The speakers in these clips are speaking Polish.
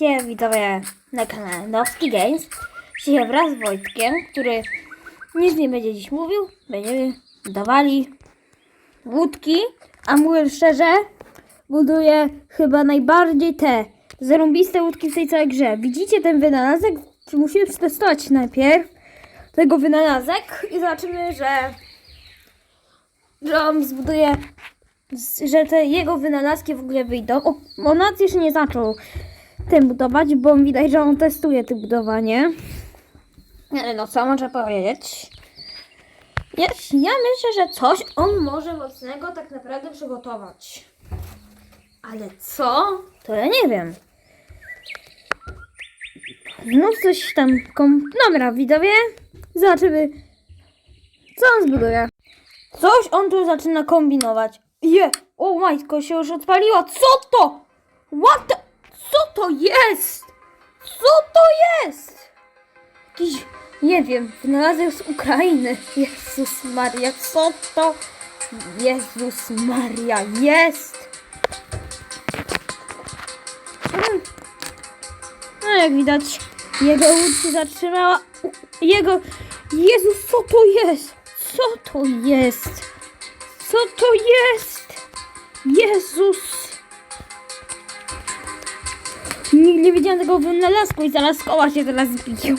Widzowie na kanale Nowski Games. Dzisiaj wraz z Wojtkiem, który nic nie będzie dziś mówił, będziemy budowali łódki, a mówiąc szczerze, buduję chyba najbardziej te zarąbiste łódki w tej całej grze. Widzicie ten wynalazek? Musimy przetestować najpierw tego wynalazek i zobaczymy, że, że on zbuduje że te jego wynalazki w ogóle wyjdą. O, on nawet jeszcze nie zaczął tym budować, bo widać, że on testuje tym budowanie. Ale no co może powiedzieć? Ja, ja myślę, że coś on może mocnego tak naprawdę przygotować. Ale co? To ja nie wiem. Znów coś tam kom... Dobra, widzowie. Zobaczymy, co on zbuduje. Coś on tu zaczyna kombinować. Je! O majtko, się już odpaliła. Co to? What to jest? Co to jest? Jakiś, nie wiem, wynalazek z Ukrainy. Jezus Maria, co to? Jezus Maria, jest! Mm. No jak widać, jego łódź się zatrzymała. Jego... Jezus, co to jest? Co to jest? Co to jest? Jezus! Nigdy nie widziałam tego wynalazku i zaraz koła się teraz biją.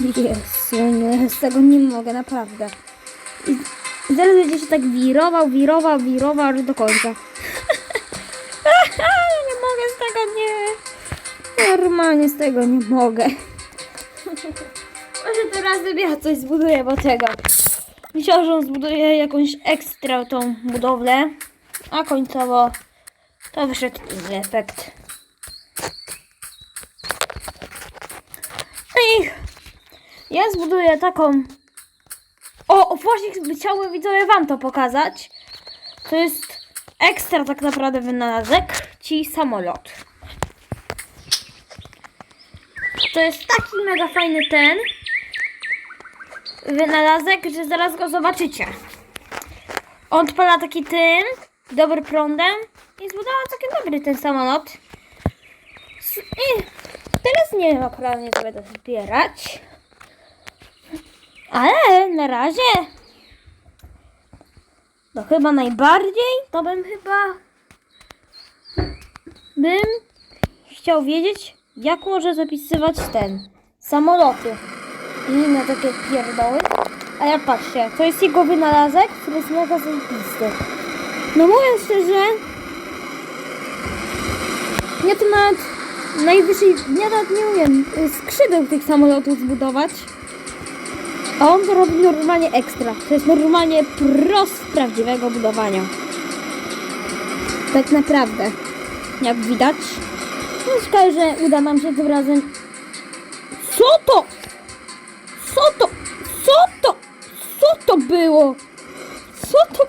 Jezu, nie, z tego nie mogę, naprawdę. I zaraz będzie się tak wirował, wirował, wirował aż do końca. nie mogę z tego, nie. Normalnie z tego nie mogę. Może teraz ja coś zbuduję, bo tego. Myślałam, że on zbuduje jakąś ekstra tą budowlę, a końcowo to wyszedł inny efekt. No I ja zbuduję taką. O, o właśnie chciałbym widzowie wam to pokazać. To jest ekstra tak naprawdę wynalazek, ci samolot. To jest taki mega fajny ten wynalazek, że zaraz go zobaczycie. On odpala taki tym, dobry prądem i zbudował taki dobry ten samolot. I teraz nie wiem akurat nie będę zbierać. Ale na razie to chyba najbardziej to bym chyba bym chciał wiedzieć jak może zapisywać ten samoloty i inne takie pierdoły. A ja patrzcie, to jest jego wynalazek, który jest mega zajebisty. No mówiąc szczerze, ja to nawet najwyżej, ja nawet nie umiem y, skrzydeł tych samolotów zbudować. A on to robi normalnie ekstra. To jest normalnie prost prawdziwego budowania. Tak naprawdę. Jak widać. No szkoda, że uda nam się tym razem. Co to? Co to? Co to? Co to było? Co to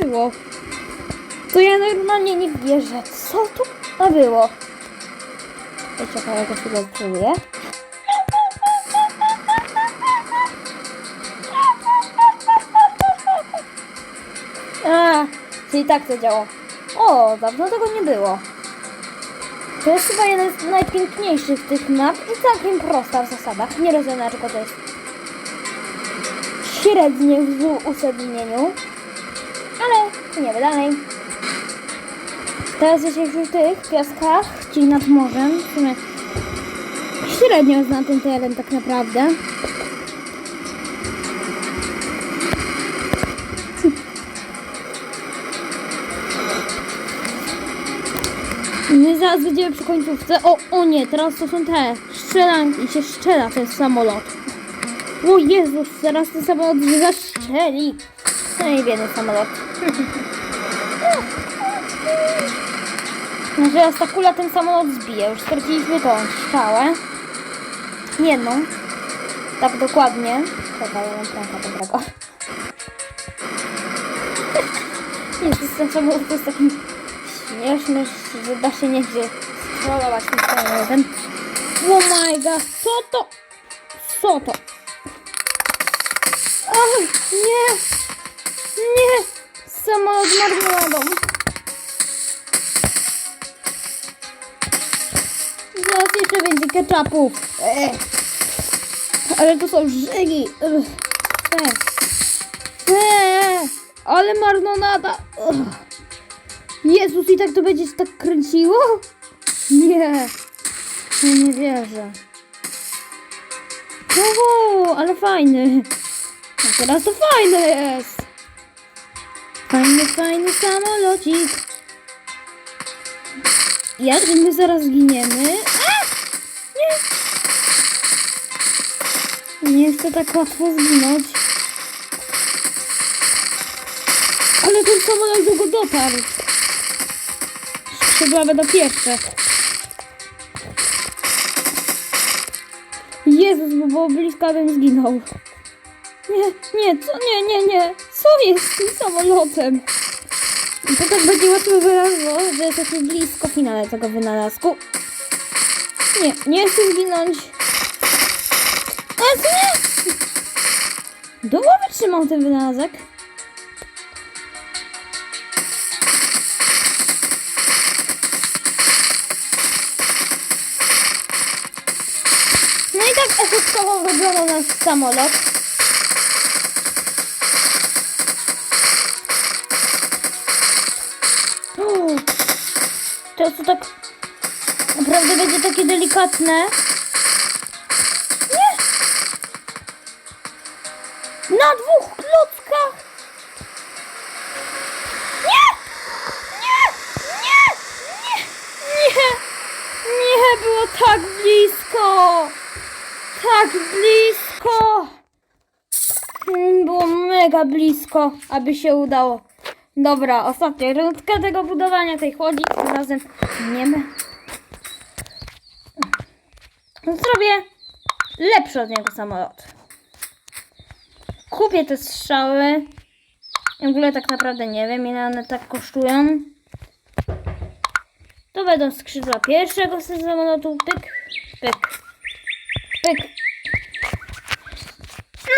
było? To ja normalnie nie wierzę. Co to, to było? Ja czekaj, jak ja sobie spróbuję. A, czyli tak to działa. O, dawno tego nie było. To jest chyba jeden z najpiękniejszych tych map i całkiem prosta w zasadach. Nie rozumiem dlaczego to jest średnie w uzasadnieniu. Ale idziemy dalej. Teraz jesteśmy w tych piaskach, czyli nad morzem. W sumie średnio znam ten teren tak naprawdę. My zaraz będziemy przy końcówce. O, o nie, teraz to są te strzelanki. Się strzela ten samolot. O Jezus, zaraz ten samolot się zastrzeli. No i biedny samolot. Teraz ta kula ten samolot zbije. Już straciliśmy tą strzałę. Jedną. Tak dokładnie. Czekaj, ja mam pranka dobrego. Jezus, ten samolot to jest taki śmieszny, że da się niegdzie strolować tym samolotem. Oh my god, co to? Co to? Ach, nie! Nie! Samolot marmoladą. Będzie ketchupu. Ech. Ale to są żygi. Ech. Eee, ale marmonada. Ugh. Jezus, i tak to będzie się tak kręciło? Nie. Ja nie wierzę. O, ale fajny. A teraz to fajne jest. Fajny, fajny samolocik. Jak my zaraz zginiemy? Nie! Nie chcę tak łatwo zginąć. Ale ten samolot długo dotarł. Skrzydła będą pierwsze. Jezus, bo było blisko, abym zginął. Nie, nie, co, nie, nie, nie. Co jest z tym samolotem? I to tak będzie łatwo wyrażło, że jesteśmy blisko finale tego wynalazku. Nie, nie chcę zginąć. Co nie? Długo wytrzymał ten wynalazek. No i tak efektowo wygląda nasz samolot. Teraz to tak naprawdę będzie takie delikatne. Nie! Na dwóch klockach! Nie! Nie! Nie! Nie! Nie! Nie! Było tak blisko! Tak blisko! Mm, Było mega blisko, aby się udało. Dobra, ostatnia rundka tego budowania tej chłodzi. Tym razem nie ma. Zrobię lepszy od niego samolot. Kupię te strzały. W ogóle tak naprawdę nie wiem, ile one tak kosztują. To będą skrzydła pierwszego samolotu. Pyk, pyk, pyk.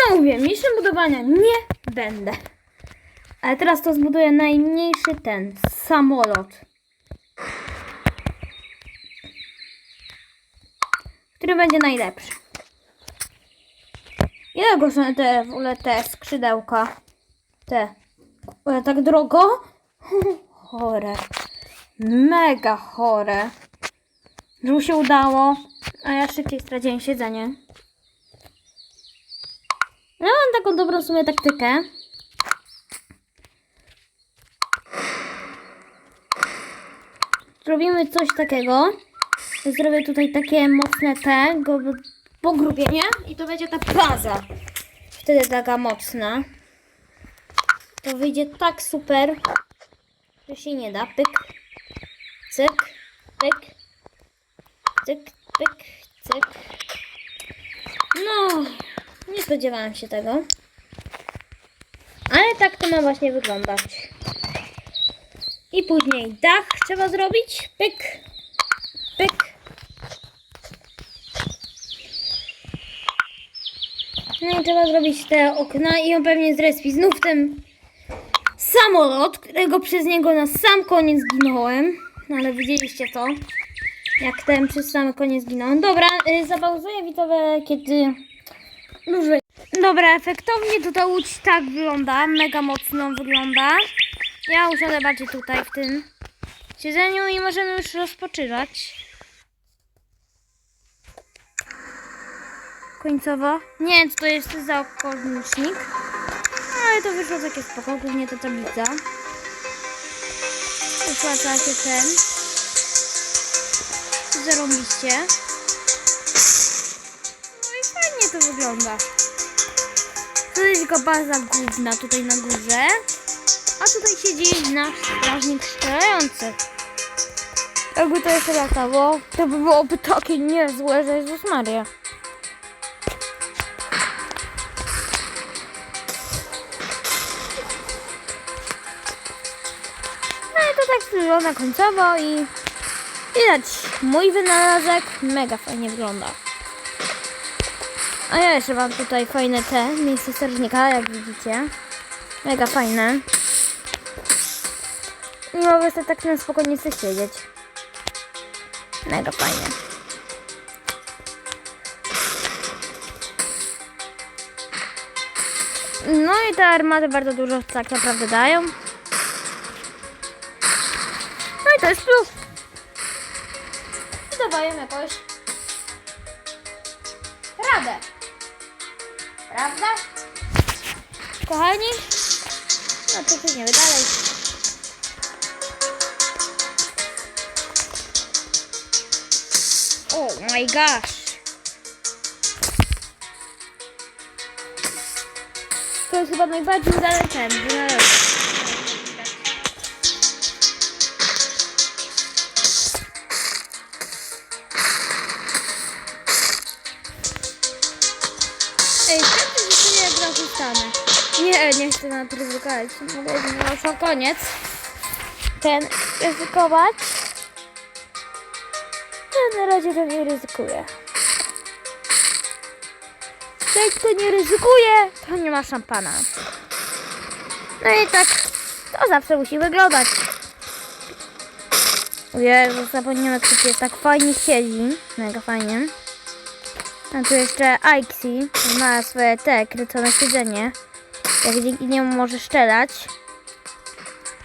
No mówię, mistrzem budowania nie będę. Ale teraz to zbuduję najmniejszy ten samolot. Który będzie najlepszy. Ile kosztują te w ogóle te skrzydełka? Te. Ale tak drogo? Chore. Mega chore. Że mu się udało. A ja szybciej straciłem siedzenie. Ja mam taką dobrą w sumie taktykę. Zrobimy coś takiego. Zrobię tutaj takie mocne te, pogrubienie i to będzie ta baza. Wtedy taka mocna. To wyjdzie tak super, że się nie da. Pyk, cyk, pyk, cyk, pyk, cyk. No, nie spodziewałam się tego. Ale tak to ma właśnie wyglądać. I później dach trzeba zrobić. Pyk. No i trzeba zrobić te okna i on pewnie zrespi znów ten samolot, którego przez niego na sam koniec zginąłem. No ale widzieliście to, jak ten przez sam koniec zginąłem. Dobra, y, zapauzuję widzowie, kiedy wy- Dobra, efektownie to ta łódź tak wygląda, mega mocno wygląda. Ja usiądę bardziej tutaj w tym siedzeniu i możemy już rozpoczywać. Końcowo. Nie wiem, co to jest za okolicznik. Ale to wyszło takie spoko, głównie ta tablica. Wypłaca się ten. Zarobiście. No i fajnie to wygląda. To jest tylko baza główna tutaj na górze. A tutaj siedzi nasz strażnik strzelający. Jakby to jeszcze latało, to by byłoby takie niezłe, że Jezus Maria. wygląda końcowo i widać mój wynalazek. Mega fajnie wygląda. A ja jeszcze mam tutaj fajne te miejsce strażnika, jak widzicie. Mega fajne. No wy sobie tak na spokojnie chce siedzieć. Mega fajnie. No i te armaty bardzo dużo tak naprawdę dają. No i dawają jakoś radę. Prawda? Kochani? No to nie dalej. Oh my gosh. To jest chyba najbardziej udany ten. wynalazek. Ej, tak to życzenie jak zostanę. Nie, nie chcę na to ryzykować. Mogę na koniec ten ryzykować. Ja na razie to nie ryzykuję. Jak kto nie ryzykuje, to nie ma szampana. No i tak to zawsze musi wyglądać. Jezu, zapomniałem jak to jest tak fajnie siedzi. Mega fajnie. A tu jeszcze Ixi ma swoje te kręcone siedzenie. Jak dzięki niemu może strzelać.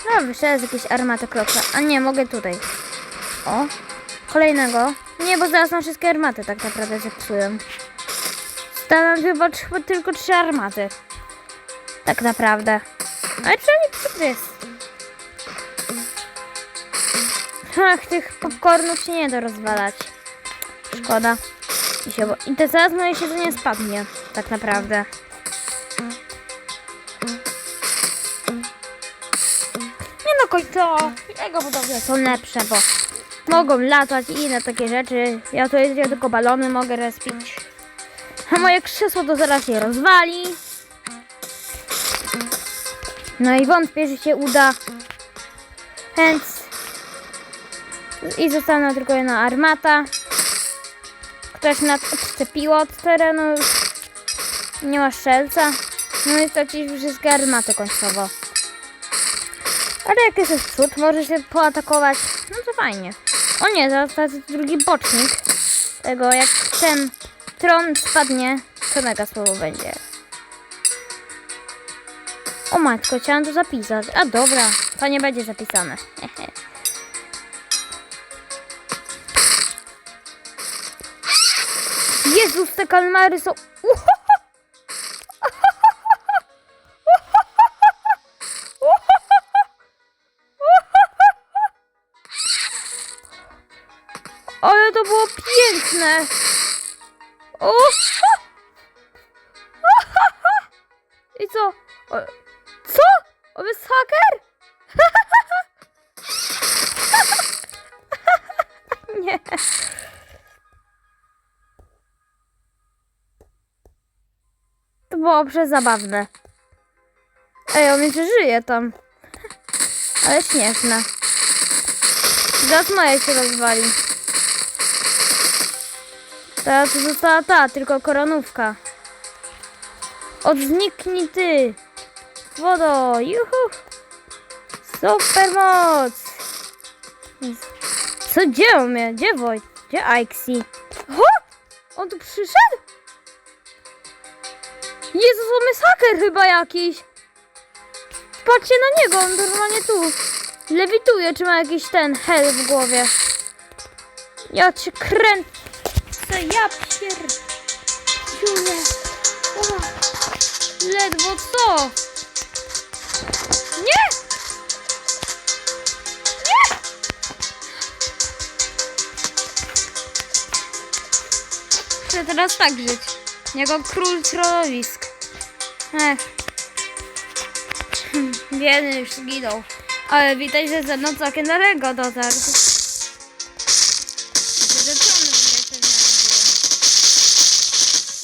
No, wyszedł z jakiejś armaty klocka. A nie, mogę tutaj. O, kolejnego. Nie, bo zaraz nam wszystkie armaty tak naprawdę zepsują. Staną chyba tylko trzy armaty. Tak naprawdę. Ale przynajmniej co to jest? Ach, tych popcornów się nie da rozwalać. Szkoda. I, się. I to zaraz moje siedzenie spadnie. Tak naprawdę. Nie no końco. Jego budowle są lepsze, bo mogą latać i inne takie rzeczy. Ja to jest ja tylko balony mogę respić. A moje krzesło to zaraz się rozwali. No i wątpię, że się uda. Więc... I została tylko jedna armata. Która się odczepiła od terenu. Nie ma strzelca. No i straciliśmy wszystkie armaty końcowo. Ale jak jest w może się poatakować. No to fajnie. O nie, zaraz jest drugi bocznik. Tego jak ten tron spadnie, to mega słowo będzie. O matko, chciałam to zapisać. A dobra, to nie będzie zapisane. Jezus, te kalmary są... Ale to było piękne! O! I co? O, co? On jest haker? Nie. Było przezabawne. Ej, on jeszcze żyje tam. Ale śmieszne. Zaraz moje się rozwali. Teraz została ta, tylko koronówka. Odzniknij ty! Wodo! Juhu! Super moc! Co, gdzie on mnie? Gdzie Wojt? Gdzie Ixi? Ho! On tu przyszedł? Jezus, on jest haker chyba jakiś! Patrzcie na niego, on normalnie tu lewituje, czy ma jakiś ten hel w głowie. Ja cię kręcę, ja pier... Julia. O, ledwo co? Nie! Nie! Chcę teraz tak żyć. Jako król środowisk. Ech. Biedny już zginął. Ale widać, że ze mną całkiem daleko dotarł. Zaczony w ogóle jeszcze nie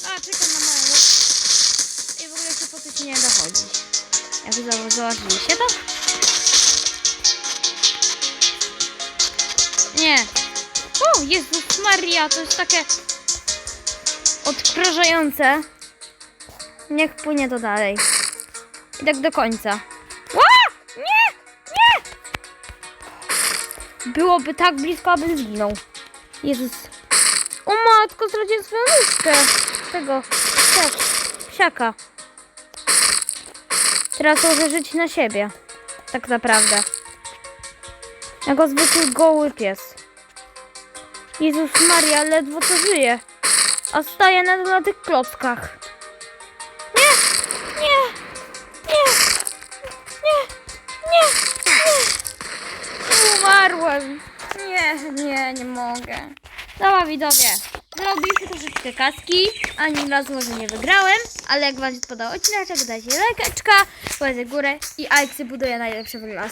A, czekam na moją I w ogóle się po coś nie dochodzi. Jak zobaczyliście to? Nie. O, Jezus Maria, to jest takie odprężające. Niech płynie to dalej. I tak do końca. Ła! Nie! Nie! Byłoby tak blisko, aby zginął. Jezus. O matko, straciłem swoją nóżkę. Tego. Tak. Psiaka. Teraz może żyć na siebie. Tak naprawdę. Jako zwykły goły pies. Jezus Maria, ledwo co żyje. A staje na, tych klockach. Nie, nie mogę. Dobra widzowie, zrobiliśmy troszeczkę kaski, ani razu może nie wygrałem, ale jak wam się spodobał odcinek, dajcie lajkaczka, łezę górę i Ajksy buduje najlepsze wynalazki.